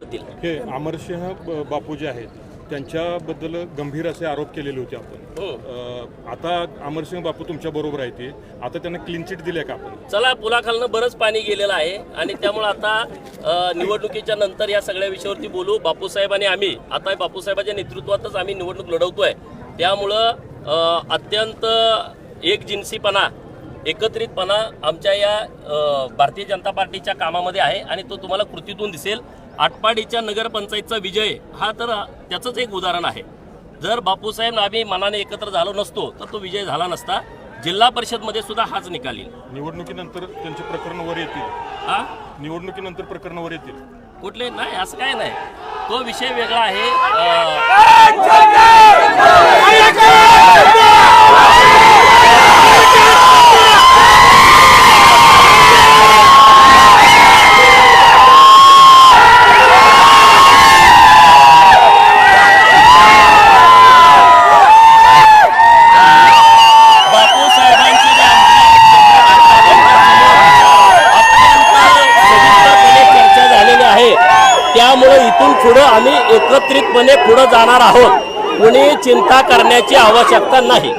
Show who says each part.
Speaker 1: करतील.
Speaker 2: हे अमरसिंह बापू जे आहेत त्यांच्याबद्दल गंभीर असे आरोप केलेले होते आपण. अ, आता अमरसिंह बापू तुमच्या बरोबर आहे ते. आता त्यांना क्लीन चिट दिली का आपण?
Speaker 1: चला पुलाखालनं बरंच पाणी गेलेलं आहे आणि त्यामुळे आता निवडणुकीच्या नंतर या सगळ्या विषयावरती बोलू. बापूसाहेब आणि आम्ही. आता बापूसाहेबांच्या नेतृत्वातच आम्ही निवडणूक लढवतोय. त्यामुळं अत्यंत एक जिन्सीपणा एकत्रितपणा आमच्या या भारतीय जनता पार्टीच्या कामामध्ये आहे आणि तो तुम्हाला कृतीतून दिसेल. आटपाडीच्या नगरपंचायतचा विजय हा तर त्याचंच एक उदाहरण आहे. जर बापूसाहेब आम्ही मनाने एकत्र झालो नसतो तर तो विजय झाला नसता. जिल्हा परिषदमध्ये सुद्धा हाच निकाल येईल.
Speaker 2: निवडणुकीनंतर त्यांचे प्रकरण वर येतील.
Speaker 1: हा?
Speaker 2: निवडणुकीनंतर प्रकरण वर येतील.
Speaker 1: कुठले? नाही असं काय नाही. तो विषय वेगळा आहे. त्यामुळे इथून पुढं आम्ही एकत्रितपणे पुढं जाणार आहोत. कुणी चिंता करण्याची आवश्यकता नाही.